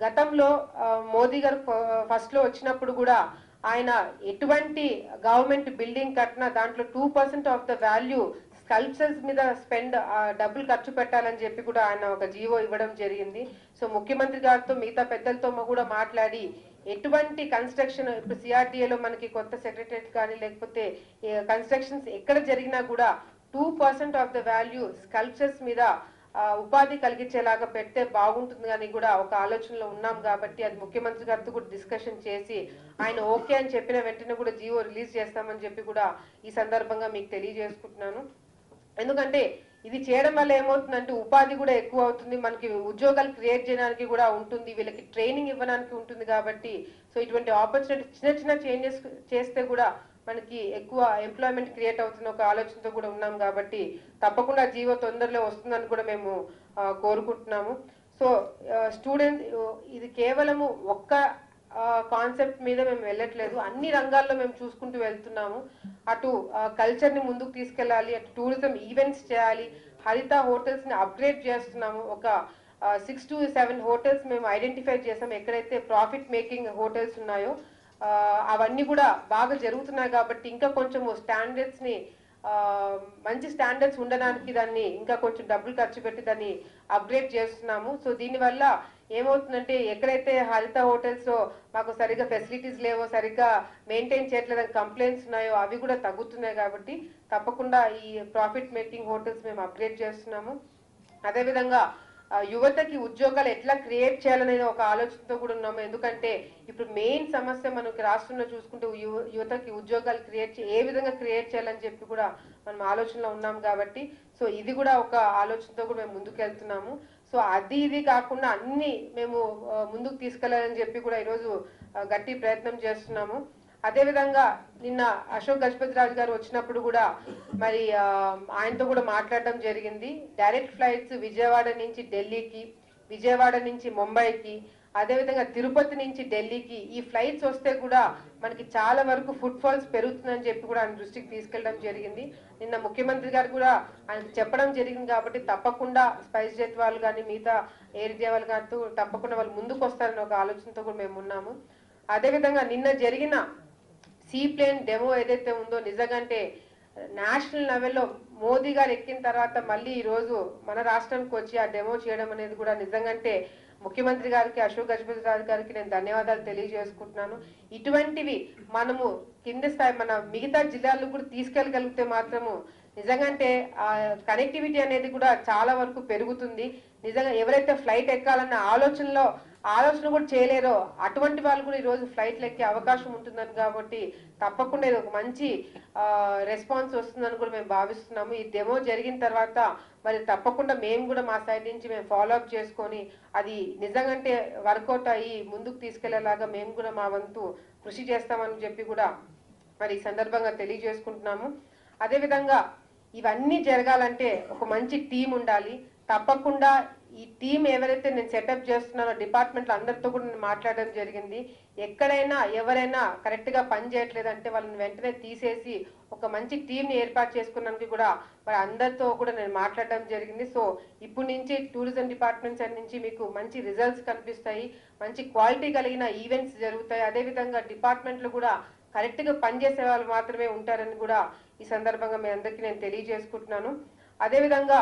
S1: గతంలో మోదీ గారు ఫస్ట్లో వచ్చినప్పుడు కూడా ఆయన ఎటువంటి గవర్నమెంట్ బిల్డింగ్ కట్టినా దాంట్లో two percent of the value sculptures మీద స్పెండ్ డబ్బులు ఖర్చు పెట్టాలని చెప్పి కూడా ఆయన ఒక జీవో ఇవ్వడం జరిగింది. సో ముఖ్యమంత్రి గారితో మిగతా పెద్దలతో కూడా మాట్లాడి ఎటువంటి కన్స్ట్రక్షన్ ఇప్పుడు సిఆర్డిఏలో మనకి కొత్త సెక్రటరేట్ కానీ లేకపోతే కన్స్ట్రక్షన్స్ ఎక్కడ జరిగినా కూడా two percent of the value sculptures మీద ఉపాధి కలిగించేలాగా పెడితే బాగుంటుంది అని కూడా ఒక ఆలోచనలో ఉన్నాం కాబట్టి అది ముఖ్యమంత్రి గారితో కూడా డిస్కషన్ చేసి ఆయన ఓకే అని చెప్పిన వెంటనే కూడా జియో రిలీజ్ చేస్తామని చెప్పి కూడా ఈ సందర్భంగా మీకు తెలియజేసుకుంటున్నాను. ఎందుకంటే ఇది చేయడం వల్ల ఏమవుతుందంటే ఉపాధి కూడా ఎక్కువ అవుతుంది మనకి ఉద్యోగాలు క్రియేట్ చేయడానికి కూడా ఉంటుంది వీళ్ళకి ట్రైనింగ్ ఇవ్వడానికి ఉంటుంది కాబట్టి సో ఇటువంటి ఆపర్చునిటీ చిన్న చిన్న చేంజెస్ చేస్తే కూడా మనకి ఎక్కువ ఎంప్లాయ్మెంట్ క్రియేట్ అవుతున్న ఒక ఆలోచనతో కూడా ఉన్నాం కాబట్టి తప్పకుండా జీవో తొందరలో వస్తుందని కూడా మేము కోరుకుంటున్నాము. సో స్టూడెంట్ ఇది కేవలము ఒక్క కాన్సెప్ట్ మీద మేము వెళ్ళట్లేదు. అన్ని రంగాల్లో మేము చూసుకుంటూ వెళ్తున్నాము. అటు కల్చర్ని ముందుకు తీసుకెళ్ళాలి అటు టూరిజం ఈవెంట్స్ చేయాలి. హరిత హోటల్స్ని అప్గ్రేడ్ చేస్తున్నాము. ఒక సిక్స్ టు సెవెన్ హోటల్స్ మేము ఐడెంటిఫై చేసాం ఎక్కడైతే ప్రాఫిట్ మేకింగ్ హోటల్స్ ఉన్నాయో అవన్నీ కూడా బాగా జరుగుతున్నాయి కాబట్టి ఇంకా కొంచెం స్టాండర్డ్స్ని మంచి స్టాండర్డ్స్ ఉండడానికి దాన్ని ఇంకా కొంచెం డబ్బులు ఖర్చు పెట్టి దాన్ని అప్గ్రేడ్ చేస్తున్నాము. సో దీనివల్ల ఏమవుతుందంటే ఎక్కడైతే హరిత హోటల్స్లో మాకు సరిగ్గా ఫెసిలిటీస్ లేవో సరిగ్గా మెయింటైన్ చేయట్లేదని కంప్లైంట్స్ ఉన్నాయో అవి కూడా తగ్గుతున్నాయి కాబట్టి తప్పకుండా ఈ ప్రాఫిట్ మేకింగ్ హోటల్స్ మేము అప్గ్రేడ్ చేస్తున్నాము. అదేవిధంగా యువతకి ఉద్యోగాలు ఎట్లా క్రియేట్ చేయాలనే ఒక ఆలోచనతో కూడా ఉన్నాము. ఎందుకంటే ఇప్పుడు మెయిన్ సమస్య మనకి రాష్ట్రంలో చూసుకుంటే యువ- యువతకి ఉద్యోగాలు క్రియేట్ ఏ విధంగా క్రియేట్ చేయాలని చెప్పి కూడా మనం ఆలోచనలో ఉన్నాం కాబట్టి సో ఇది కూడా ఒక ఆలోచనతో కూడా మేము ముందుకు వెళ్తున్నాము సో అది ఇది కాకుండా అన్ని మేము ముందుకు తీసుకెళ్ళాలని చెప్పి కూడా ఈరోజు గట్టి ప్రయత్నం చేస్తున్నాము. అదేవిధంగా నిన్న అశోక్ గజపతి రాజు గారు వచ్చినప్పుడు కూడా మరి ఆయనతో కూడా మాట్లాడడం జరిగింది. డైరెక్ట్ ఫ్లైట్స్ విజయవాడ నుంచి ఢిల్లీకి విజయవాడ నుంచి ముంబైకి అదేవిధంగా తిరుపతి నుంచి ఢిల్లీకి ఈ ఫ్లైట్స్ వస్తే కూడా మనకి చాలా వరకు ఫుడ్ ఫాల్స్ పెరుగుతుందని చెప్పి కూడా ఆయన దృష్టికి తీసుకెళ్ళడం జరిగింది. నిన్న ముఖ్యమంత్రి గారు కూడా ఆయన చెప్పడం జరిగింది కాబట్టి తప్పకుండా స్పైస్ జెట్ వాళ్ళు కానీ మిగతా ఎయిర్ ఇండియా వాళ్ళు కానీ తప్పకుండా వాళ్ళు ముందుకు వస్తారని ఒక ఆలోచనతో కూడా మేము ఉన్నాము. అదేవిధంగా నిన్న జరిగిన సీ ప్లేన్ డెమో ఏదైతే ఉందో నిజంగంటే నేషనల్ లెవెల్లో మోదీ గారు ఎక్కిన తర్వాత మళ్ళీ ఈ రోజు మన రాష్ట్రానికి వచ్చి ఆ డెమో చేయడం అనేది కూడా నిజంగంటే ముఖ్యమంత్రి గారికి అశోక్ గజపతి రాజు గారికి నేను ధన్యవాదాలు తెలియజేసుకుంటున్నాను. ఇటువంటివి మనము కింద స్థాయి మన మిగతా జిల్లాలకు కూడా తీసుకెళ్ళగలిగితే మాత్రము నిజంగంటే ఆ కనెక్టివిటీ అనేది కూడా చాలా వరకు పెరుగుతుంది. నిజంగా ఎవరైతే ఫ్లైట్ ఎక్కాలన్న ఆలోచనలో ఆలోచన కూడా చేయలేరో. అటువంటి వాళ్ళు కూడా ఈ రోజు ఫ్లైట్లు ఎక్కే అవకాశం ఉంటుందని కాబట్టి తప్పకుండా ఇది ఒక మంచి రెస్పాన్స్ వస్తుందని కూడా మేము భావిస్తున్నాము. ఈ డెమో జరిగిన తర్వాత మరి తప్పకుండా మేము కూడా మా సైడ్ నుంచి మేము ఫాలో అప్ చేసుకొని అది నిజంగంటే వర్కౌట్ అయ్యి ముందుకు తీసుకెళ్ళేలాగా మేము కూడా మా వంతు కృషి చేస్తామని చెప్పి కూడా మరి ఈ సందర్భంగా తెలియజేసుకుంటున్నాము. అదేవిధంగా ఇవన్నీ జరగాలంటే ఒక మంచి టీం ఉండాలి. తప్పకుండా ఈ టీం ఎవరైతే నేను సెటప్ చేస్తున్నానో డిపార్ట్మెంట్లో అందరితో కూడా నేను మాట్లాడడం జరిగింది. ఎక్కడైనా ఎవరైనా కరెక్ట్గా పని చేయట్లేదంటే వాళ్ళని వెంటనే తీసేసి ఒక మంచి టీంని ఏర్పాటు చేసుకున్నానికి కూడా మరి అందరితో కూడా నేను మాట్లాడడం జరిగింది. సో ఇప్పుడు నుంచి టూరిజం డిపార్ట్మెంట్ సైడ్ నుంచి మీకు మంచి రిజల్ట్స్ కనిపిస్తాయి. మంచి క్వాలిటీ కలిగిన ఈవెంట్స్ జరుగుతాయి. అదేవిధంగా డిపార్ట్మెంట్లు కూడా కరెక్ట్గా పనిచేసే వాళ్ళు మాత్రమే ఉంటారని కూడా ఈ సందర్భంగా మీ అందరికీ నేను తెలియజేసుకుంటున్నాను. అదేవిధంగా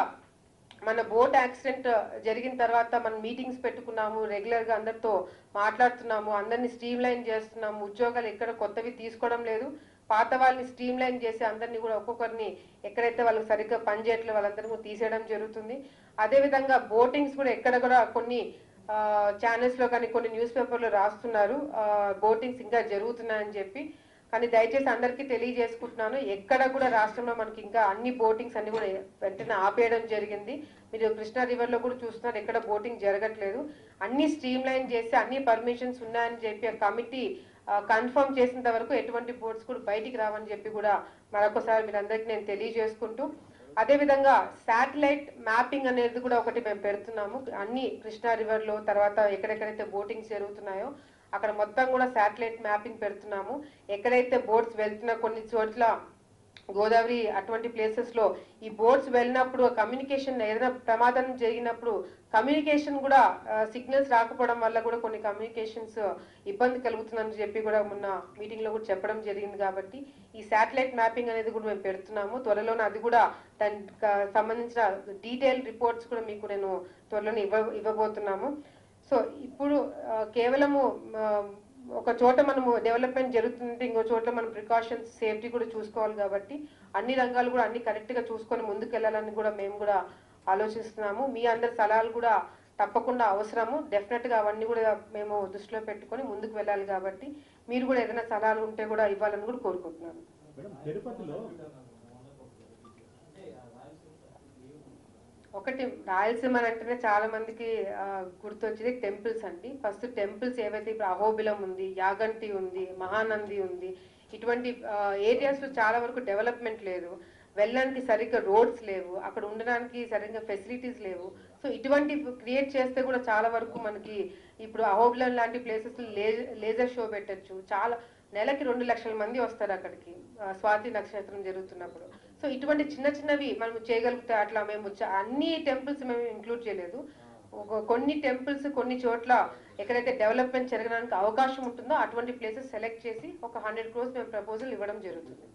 S1: మన బోట్ యాక్సిడెంట్ జరిగిన తర్వాత మనం మీటింగ్స్ పెట్టుకున్నాము రెగ్యులర్గా అందరితో మాట్లాడుతున్నాము అందరినీ స్ట్రీమ్ లైన్ చేస్తున్నాము ఉద్యోగాలు ఎక్కడ కొత్తవి తీసుకోవడం లేదు. పాత వాళ్ళని స్ట్రీమ్ లైన్ చేసి అందరినీ కూడా ఒక్కొక్కరిని ఎక్కడైతే వాళ్ళకి సరిగ్గా పనిచేయట్లేదు వాళ్ళందరినీ కూడా తీసేయడం జరుగుతుంది. అదేవిధంగా బోటింగ్స్ కూడా ఎక్కడ కూడా కొన్ని ఛానల్స్లో కానీ కొన్ని న్యూస్ పేపర్లో రాస్తున్నారు. బోటింగ్స్ ఇంకా జరుగుతున్నాయని చెప్పి కానీ దయచేసి అందరికీ తెలియజేసుకుంటున్నాను ఎక్కడ కూడా రాష్ట్రంలో మనకి ఇంకా అన్ని బోటింగ్స్ అన్ని కూడా వెంటనే ఆపేయడం జరిగింది. మీరు కృష్ణా రివర్లో కూడా చూస్తున్నారు ఎక్కడ బోటింగ్ జరగట్లేదు. అన్ని స్ట్రీమ్ లైన్ చేసి అన్ని పర్మిషన్స్ ఉన్నాయని చెప్పి ఆ కమిటీ కన్ఫర్మ్ చేసినంత వరకు ఎటువంటి బోట్స్ కూడా బయటికి రావని చెప్పి కూడా మరొకసారి మీరందరికీ నేను తెలియజేసుకుంటూ అదేవిధంగా శాటిలైట్ మ్యాపింగ్ అనేది కూడా ఒకటి మేము పెడుతున్నాము. అన్ని కృష్ణా రివర్లో తర్వాత ఎక్కడెక్కడైతే బోటింగ్స్ జరుగుతున్నాయో అక్కడ మొత్తం కూడా శాటిలైట్ మ్యాపింగ్ పెడుతున్నాము. ఎక్కడైతే బోట్స్ వెళ్తున్నా కొన్ని చోట్ల గోదావరి అటువంటి ప్లేసెస్లో ఈ బోట్స్ వెళ్ళినప్పుడు కమ్యూనికేషన్ ఏదైనా ప్రమాదం జరిగినప్పుడు కమ్యూనికేషన్ కూడా సిగ్నల్స్ రాకపోవడం వల్ల కూడా కొన్ని కమ్యూనికేషన్స్ ఇబ్బంది కలుగుతుందని చెప్పి కూడా మొన్న మీటింగ్లో కూడా చెప్పడం జరిగింది కాబట్టి ఈ శాటిలైట్ మ్యాపింగ్ అనేది కూడా మేము పెడుతున్నాము. త్వరలోనే అది కూడా దానికి సంబంధించిన డీటెయిల్ రిపోర్ట్స్ కూడా మీకు నేను త్వరలోనే ఇవ్వ ఇవ్వబోతున్నాము. సో ఇప్పుడు కేవలము ఒక చోట మనము డెవలప్మెంట్ జరుగుతుంటే ఇంకో చోట మనం ప్రికాషన్స్ సేఫ్టీ కూడా చూసుకోవాలి కాబట్టి అన్ని రంగాలు కూడా అన్ని కరెక్ట్గా చూసుకొని ముందుకు వెళ్ళాలని కూడా మేము కూడా ఆలోచిస్తున్నాము. మీ అందరి సలహాలు కూడా తప్పకుండా అవసరము. డెఫినెట్గా అవన్నీ కూడా మేము దృష్టిలో పెట్టుకొని ముందుకు వెళ్ళాలి కాబట్టి మీరు కూడా ఏదైనా సలహాలు ఉంటే కూడా ఇవ్వాలని కూడా కోరుకుంటున్నాను
S2: మేడం తిరుపతిలో
S1: ఒకటి రాయలసీమ అంటేనే చాలా మందికి గుర్తొచ్చేది టెంపుల్స్ అండి. ఫస్ట్ టెంపుల్స్ ఏవైతే ఇప్పుడు అహోబిలం ఉంది యాగంటి ఉంది మహానంది ఉంది ఇటువంటి ఏరియాస్లో చాలా వరకు డెవలప్మెంట్ లేదు. వెళ్ళడానికి సరిగ్గా రోడ్స్ లేవు. అక్కడ ఉండడానికి సరిగ్గా ఫెసిలిటీస్ లేవు. సో ఇటువంటి క్రియేట్ చేస్తే కూడా చాలా వరకు మనకి ఇప్పుడు అహోబిలం లాంటి ప్లేసెస్ లేజర్ షో పెట్టొచ్చు. చాలా నెలకి రెండు లక్షల మంది వస్తారు అక్కడికి స్వాతి నక్షత్రం జరుగుతున్నప్పుడు. సో ఇటువంటి చిన్న చిన్నవి మనం చేయగలిగితే అట్లా మేము అన్ని టెంపుల్స్ మేము ఇంక్లూడ్ చేయలేదు. ఒక కొన్ని టెంపుల్స్ కొన్ని చోట్ల ఎక్కడైతే డెవలప్మెంట్ జరగడానికి అవకాశం ఉంటుందో అటువంటి ప్లేసెస్ సెలెక్ట్ చేసి ఒక హండ్రెడ్ క్రోర్స్ మేము ప్రపోజల్ ఇవ్వడం జరుగుతుంది.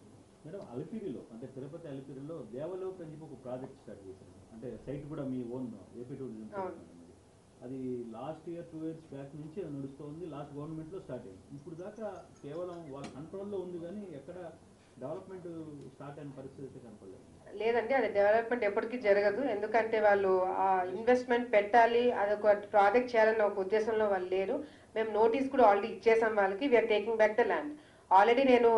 S2: మేడం అలిపిరిలో అంటే తిరుపతి అలిపిరిలో దేవలోక్ అని చెప్పి ఒక ప్రాజెక్ట్ స్టార్ట్ చేశారు. అంటే సైట్ కూడా మీ ఓన్ ఏపీ టూరిజం. అది last year two years back నుంచి అది నడుస్తుంది లాస్ట్ గవర్నమెంట్లో స్టార్ట్ అయింది. ఇప్పుడు దాకా కేవలం వాళ్ళ కంట్రోల్లో ఉంది కానీ ఎక్కడ డెవలప్మెంట్ స్టార్ట్ అయిన పరిస్థితి కనపడలేదు.
S1: లేదండి అది డెవలప్మెంట్ ఎప్పటికీ జరగదు. ఎందుకంటే వాళ్ళు ఆ ఇన్వెస్ట్మెంట్ పెట్టాలి అదొక ప్రాజెక్ట్ చేయాలన్న ఒక ఉద్దేశంలో వాళ్ళు లేరు. మేము నోటీస్ కూడా ఆల్రెడీ ఇచ్చేసాం వాళ్ళకి. We're taking back the land already నేను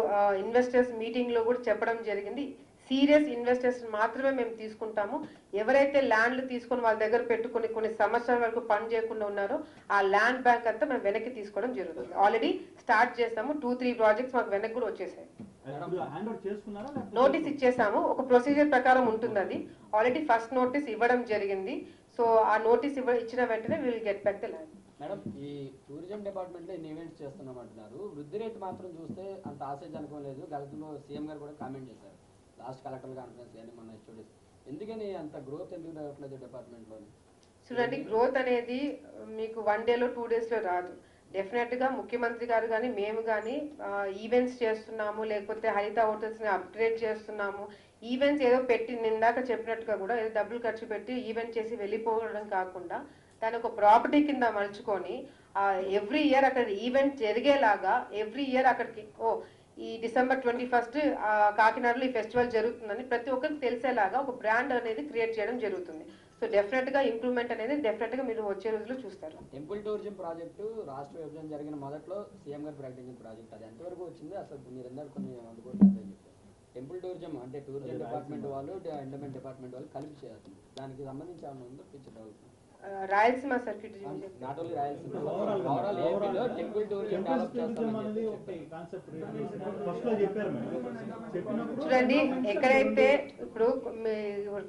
S1: ఇన్వెస్టర్స్ మీటింగ్లో కూడా చెప్పడం జరిగింది. సీరియస్ ఇన్వెస్టర్స్ మాత్రమే మేము తీసుకుంటాము. ఎవరైతే ల్యాండ్లు తీసుకొని వాళ్ళ దగ్గర పెట్టుకుని కొన్ని సంవత్సరాల వరకు పని చేయకుండా ఉన్నారో ఆ ల్యాండ్ బ్యాంక్ అంతా మేము వెనక్కి తీసుకోవడం జరుగుతుంది. ఆల్రెడీ స్టార్ట్ చేస్తాము. టూ త్రీ ప్రాజెక్ట్స్ మాకు వెనక్కి కూడా వచ్చేసాయి. నోటీస్ ఇచ్చేసాము. ఒక ప్రొసీజర్ ప్రకారం ఉంటుంది అది ఆల్రెడీ ఫస్ట్ నోటీస్ ఇవ్వడం జరిగింది. సో ఆ నోటీస్ ఇవ్వ ఇచ్చిన వెంటనే will get back the land
S3: madam ఈ టూరిజం డిపార్ట్మెంట్లో ఇన్ని ఈవెంట్స్ చేస్తున్నాం అంటున్నారు వృద్ధి రేటు మాత్రం చూస్తే అంత ఆశాజనకం లేదు. గతంలో సీఎం గారు కూడా కామెంట్ చేశారు. లాస్ట్ కలెక్టర్ కాన్ఫరెన్స్ కానీ మన హెచ్ఓడిస్ ఎందుకని అంత గ్రోత్ ఎందుకు రావట్లేదు డిపార్ట్మెంట్లోని
S1: చూడండి గ్రోత్ అనేది మీకు వన్ డేలో టూ డేస్లో రాదు. డెఫినెట్గా ముఖ్యమంత్రి గారు కానీ మేము కానీ ఈవెంట్స్ చేస్తున్నాము లేకపోతే హరిత హోటల్స్ని అప్గ్రేడ్ చేస్తున్నాము. ఈవెంట్స్ ఏదో పెట్టి నిందాక చెప్పినట్టుగా కూడా ఏదో డబ్బులు ఖర్చు పెట్టి ఈవెంట్ చేసి వెళ్ళిపోవడం కాకుండా దాని ఒక ప్రాపర్టీ కింద మలుచుకొని ఎవ్రీ ఇయర్ అక్కడ ఈవెంట్ జరిగేలాగా ఎవ్రీ ఇయర్ అక్కడికి ఓ ఈ డిసెంబర్ ట్వంటీ ఫస్ట్ కాకినాడలో ఈ ఫెస్టివల్ జరుగుతుందని ప్రతి ఒక్కరికి తెలిసేలాగా ఒక బ్రాండ్ అనేది క్రియేట్ చేయడం జరుగుతుంది. సో డెఫినెట్గా ఇంప్రూవ్మెంట్ అనేది డెఫినెట్గా మీరు వచ్చే రోజుల్లో చూస్తారు.
S3: టెంపుల్ టూరిజం ప్రాజెక్టు రాష్ట్ర విభజన జరిగిన మొదట్లో సీఎం గారు ప్రకటించిన ప్రాజెక్ట్ అది. ఎంతవరకు వచ్చింది అసలు మీరు అందరు కొన్ని వంద కోట్లు ఎంత అని చెప్పారు. టెంపుల్ టూరిజం అంటే టూరిజం డిపార్ట్మెంట్. వాళ్ళు ఎండోమెంట్ డిపార్ట్మెంట్ వాళ్ళు కలిపి చేయాలి దానికి సంబంధించి ఏమైనా ఉందో? Picture development
S1: Rayalaseema circuit
S3: not only Rayalaseema overall ఏపీలో టెంపుల్ డెవలప్ చేస్తామని
S1: చూడండి ఎక్కడైతే ఇప్పుడు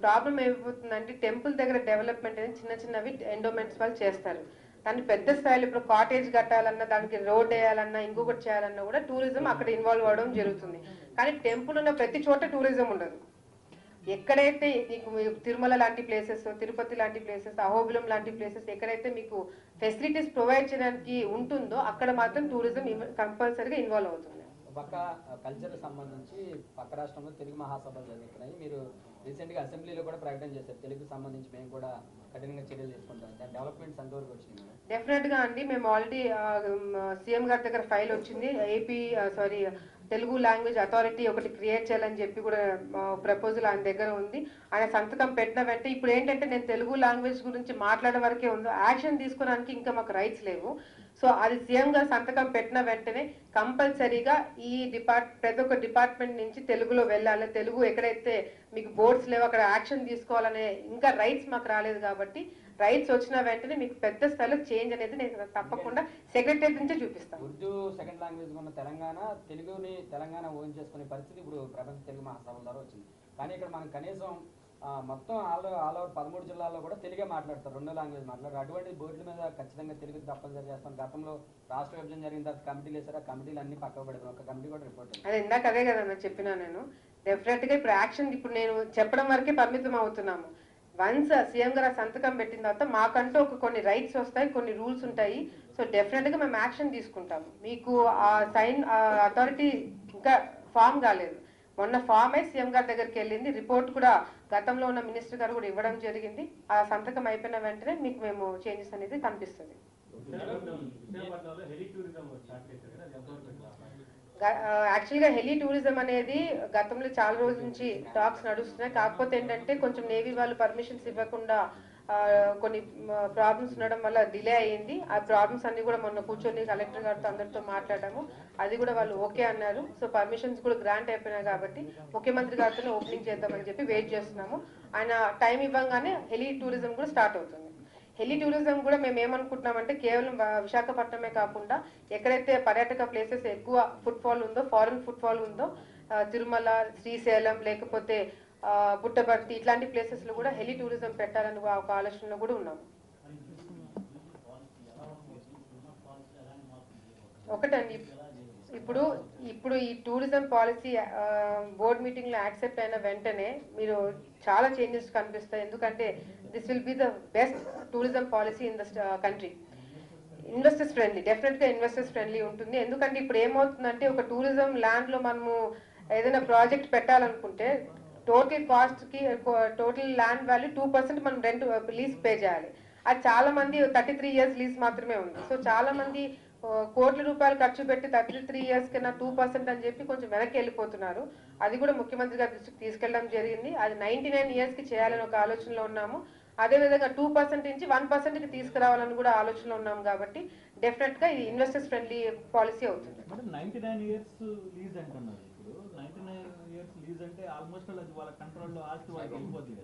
S1: ప్రాబ్లం ఏమైపోతుందంటే టెంపుల్ దగ్గర డెవలప్మెంట్ అనేది చిన్న చిన్నవి ఎండోమెంట్స్ వాళ్ళు చేస్తారు. దాన్ని పెద్ద స్థాయిలో ఇప్పుడు కాటేజ్ కట్టాలన్నా దానికి రోడ్ వేయాలన్నా ఇంకొకటి చేయాలన్నా కూడా టూరిజం అక్కడ ఇన్వాల్వ్ అవ్వడం జరుగుతుంది. కానీ టెంపుల్ ఉన్న ప్రతి చోట టూరిజం ఉండదు. ఎక్కడైతే మీకు తిరుమల లాంటి ప్లేసెస్ తిరుపతి లాంటి ప్లేసెస్ అహోబిలం లాంటి ప్లేసెస్ ఎక్కడైతే మీకు ఫెసిలిటీస్ ప్రొవైడ్ చేయడానికి ఉంటుందో అక్కడ మాత్రం టూరిజం కంపల్సరీగా ఇన్వాల్వ్ అవుతుంది.
S3: పక్క కల్చర్ సంబంధించి పక్క రాష్ట్రంలో తెలుగు మహాసభలు జరుగుతున్నాయి. మీరు రీసెంట్గా అసెంబ్లీలో కూడా ప్రకటన చేశారు. తెలుగు సంబంధించి మేము కూడా కఠినంగా చర్యలు తీసుకుంటాం దాని డెవలప్మెంట్స్ ఎంతవరకు వచ్చింది మేడం?
S1: డెఫినెట్గా అండి. మేము ఆల్రెడీ సీఎం గారి దగ్గర ఫైల్ వచ్చింది. AP sorry Telugu language authority ఒకటి క్రియేట్ చేయాలని చెప్పి కూడా ప్రపోజల్ ఆయన దగ్గర ఉంది. ఆయన సంతకం పెట్టిన వెంటనే ఇప్పుడు ఏంటంటే నేను తెలుగు లాంగ్వేజ్ గురించి మాట్లాడే వరకే ఉందో. యాక్షన్ తీసుకోవడానికి ఇంకా మాకు రైట్స్ లేవు. సో అది సీఎం గారు సంతకం పెట్టిన వెంటనే కంపల్సరీగా ఈ డిపార్ట్ ప్రతి ఒక్క డిపార్ట్మెంట్ నుంచి తెలుగులో వెళ్ళాలి. తెలుగు ఎక్కడైతే మీకు బోర్డ్స్ లేవు అక్కడ యాక్షన్ తీసుకోవాలనే ఇంకా రైట్స్ మాకు రాలేదు కాబట్టి రైట్స్ వచ్చిన వెంటనే మీకు పెద్ద స్థాయిలో చేంజ్ అనేది నేను తప్పకుండా సెక్రటరీ నుంచే చూపిస్తాను.
S3: ఉర్దూ సెకండ్ లాంగ్వేజ్ ఉన్న తెలంగాణ తెలుగుని తెలంగాణ ఓన్ చేసుకునే పరిస్థితి ఇప్పుడు ప్రపంచ తెలుగు మహాసభల ద్వారా వచ్చింది. కానీ ఇక్కడ మనం కనీసం మొత్తం ఆల్ ఆల్ ఓవర్ పదమూడు జిల్లాల్లో కూడా తెలుగే మాట్లాడతారు రెండో లాంగ్వేజ్ మాట్లాడారు అటువంటి బోర్డుల మీద ఖచ్చితంగా తెలుగు తప్పనిసరి చేస్తాం. గతంలో రాష్ట్ర విభజన జరిగిన తర్వాత కమిటీలు వేసారు ఆ కమిటీలు అన్ని పక్కకు పెడతారు ఒక కమిటీ కూడా రిపోర్ట్
S1: అదే ఇందాక అదే కదా నేను చెప్పినా నేను. డెఫినెట్గా ఇప్పుడు యాక్షన్ ఇప్పుడు నేను చెప్పడం వరకే పరిమితం అవుతున్నాము. వన్స్ సీఎం గారు సంతకం పెట్టిన తర్వాత మాకంటూ ఒక కొన్ని రైట్స్ వస్తాయి కొన్ని రూల్స్ ఉంటాయి. సో డెఫినెట్గా మేము యాక్షన్ తీసుకుంటాము. మీకు ఆ సైన్ అథారిటీ ఇంకా ఫామ్ కాలేదు. మొన్న ఫామ్ అయి సీఎం గారి దగ్గరికి వెళ్ళింది. రిపోర్ట్ కూడా గతంలో ఉన్న మినిస్టర్ గారు కూడా ఇవ్వడం జరిగింది. ఆ సంతకం అయిపోయిన వెంటనే మీకు మేము చేంజెస్ అనేది కనిపిస్తుంది.
S2: హెలి టూరిజం
S1: యాక్చువల్గా హెలీ టూరిజం అనేది గతంలో చాలా రోజుల నుంచి టాక్స్ నడుస్తున్నాయి. కాకపోతే ఏంటంటే కొంచెం నేవీ వాళ్ళు పర్మిషన్స్ ఇవ్వకుండా కొన్ని ప్రాబ్లమ్స్ ఉండడం వల్ల డిలే అయ్యింది. ఆ ప్రాబ్లమ్స్ అన్ని కూడా మొన్న కూర్చొని కలెక్టర్ గారితో అందరితో మాట్లాడాము. అది కూడా వాళ్ళు ఓకే అన్నారు. సో పర్మిషన్స్ కూడా గ్రాంట్ అయిపోయినాయి కాబట్టి ముఖ్యమంత్రి గారితోనే ఓపెనింగ్ చేద్దామని చెప్పి వెయిట్ చేస్తున్నాము. ఆయన టైం ఇవ్వగానే హెలీ టూరిజం కూడా స్టార్ట్ అవుతుంది. హెలి టూరిజం కూడా మేము ఏమనుకుంటున్నామంటే కేవలం విశాఖపట్నమే కాకుండా ఎక్కడైతే పర్యాటక ప్లేసెస్ ఎక్కువ ఫుట్ఫాల్ ఉందో ఫారెన్ ఫుట్ఫాల్ ఉందో తిరుమల శ్రీశైలం లేకపోతే బుట్టపర్తి ఇట్లాంటి ప్లేసెస్లో కూడా హెలి టూరిజం పెట్టాలని ఒక ఆలోచనలో కూడా ఉన్నాము. ఒకటండి ఇప్పుడు ఇప్పుడు ఈ టూరిజం పాలసీ బోర్డ్ మీటింగ్లో యాక్సెప్ట్ అయిన వెంటనే మీరు చాలా చేంజెస్ కనిపిస్తాయి. ఎందుకంటే this will be the best tourism policy in the country. Investors friendly డెఫినెట్గా ఇన్వెస్టర్స్ ఫ్రెండ్లీ ఉంటుంది. ఎందుకంటే ఇప్పుడు ఏమవుతుందంటే ఒక టూరిజం ల్యాండ్లో మనము ఏదైనా ప్రాజెక్ట్ పెట్టాలనుకుంటే టోటల్ కాస్ట్కి total land value two percent మనం రెంట్ లీజ్ పే చేయాలి. అది చాలా మంది థర్టీ త్రీ ఇయర్స్ లీజ్ మాత్రమే ఉంది. సో చాలా మంది uh, కోట్ల రూపాయలు ఖర్చు పెట్టి థర్టీ త్రీ ఇయర్స్ కన్నా టూ పర్సెంట్ అని చెప్పి కొంచెం వెనక్కి వెళ్ళిపోతున్నారు. అది కూడా ముఖ్యమంత్రి గారి దృష్టికి తీసుకెళ్ళడం జరిగింది. అది నైన్టీ నైన్ ఇయర్స్కి చేయాలని ఒక ఆలోచనలో ఉన్నాము. అదేవిధంగా టూ పర్సెంట్ నుంచి వన్ పర్సెంట్కి తీసుకురావాలని కూడా ఆలోచనలో ఉన్నాం కాబట్టి డెఫినెట్గా ఇది ఇన్వెస్టర్స్ ఫ్రెండ్లీ పాలసీ అవుతుంది
S2: madam ninety nine years lease అంటున్నారు ఇప్పుడు నైన్టీ నైన్ ఇయర్స్ లీజ్ అంటే ఆల్మోస్ట్ అది వాళ్ళ కంట్రోల్లో ఆస్తి వాళ్ళకి వెళ్ళిపోతుంది.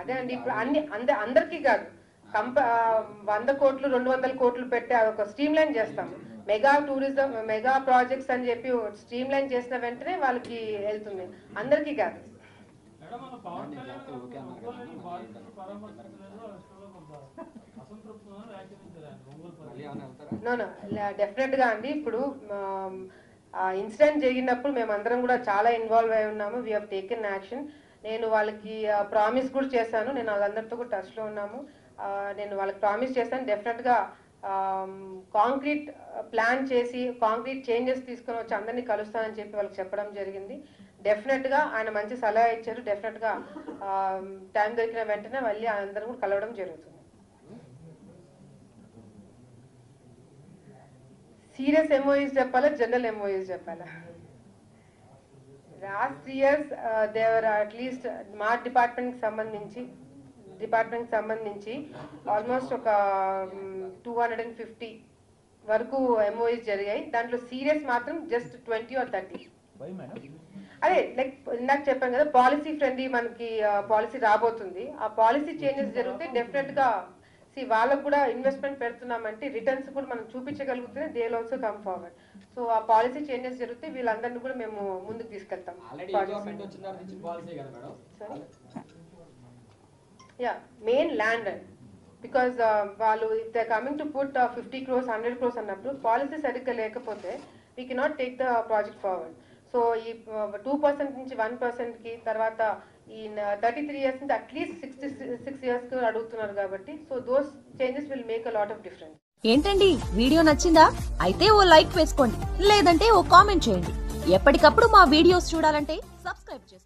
S1: అదే అండి ఇప్పుడు అన్ని అంద అందరికీ కాదు. కంప వంద కోట్లు రెండు వందల కోట్లు పెట్టి అదొక స్ట్రీమ్ లైన్ చేస్తాం. మెగా టూరిజం మెగా ప్రాజెక్ట్స్ అని చెప్పి స్ట్రీమ్ లైన్ చేసిన వెంటనే వాళ్ళకి వెళ్తుంది. అందరికీ కాదు. డెఫినెట్గా అండి. ఇప్పుడు ఇన్సిడెంట్ జరిగినప్పుడు మేమందరం కూడా చాలా ఇన్వాల్వ్ అయి ఉన్నాము. వీ హావ్ టేకెన్ యాక్షన్ నేను వాళ్ళకి ప్రామిస్ కూడా చేశాను. నేను వాళ్ళందరితో కూడా టచ్లో ఉన్నాము. నేను వాళ్ళకి ప్రామిస్ చేశాను. డెఫినెట్గా కాంక్రీట్ ప్లాన్ చేసి కాంక్రీట్ చేంజెస్ తీసుకుని వచ్చి అందరినీ కలుస్తానని చెప్పి వాళ్ళకి చెప్పడం జరిగింది. డెఫినెట్గా ఆయన మంచి సలహా ఇచ్చారు. డెఫినెట్గా టైం దొరికిన వెంటనే మళ్ళీ అందరం కూడా కలవడం జరుగుతుంది. సీరియస్ ఎంఓఈస్ చెప్పాలా? జనరల్ ఎంఓఈస్ చెప్పాలా? Last years there were at least మా డిపార్ట్మెంట్కి సంబంధించి డిపార్ట్మెంట్కి సంబంధించి ఆల్మోస్ట్ ఒక టూ హండ్రెడ్ అండ్ ఫిఫ్టీ వరకు ఎంఓఈస్ జరిగాయి. దాంట్లో సీరియస్ మాత్రం జస్ట్ ట్వంటీ ఆర్ థర్టీ. అదే లైక్ ఇందాక చెప్పాను కదా పాలసీ ఫ్రెండ్లీ మనకి పాలసీ రాబోతుంది. ఆ పాలసీ చేంజెస్ జరిగితే డెఫినెట్గా సి వాళ్ళకు కూడా ఇన్వెస్ట్మెంట్ పెడుతున్నామంటే రిటర్న్స్ కూడా మనం చూపించగలిగితే they also come forward so ఆ పాలసీ చేంజెస్ జరిగితే వీళ్ళందరినీ కూడా మేము ముందుకు తీసుకెళ్తాం? యా మెయిన్ ల్యాండ్ బికాస్ వాళ్ళు if they coming to put fifty crores hundred crores అన్నప్పుడు పాలసీ సరిగ్గా లేకపోతే we cannot take the project forward so ఈ టూ పర్సెంట్ నుంచి వన్కి తర్వాత ఈయన థర్టీ త్రీ ఇయర్స్ నుంచి at least sixty six years అడుగుతున్నారు కాబట్టి so those changes will make a lot of difference
S4: ఏంటండి? వీడియో నచ్చిందా? అయితే ఓ లైక్ వేసుకోండి లేదంటే ఓ కామెంట్ చేయండి. ఎప్పటికప్పుడు మా వీడియోస్ చూడాలంటే సబ్స్క్రైబ్ చేసుకోండి.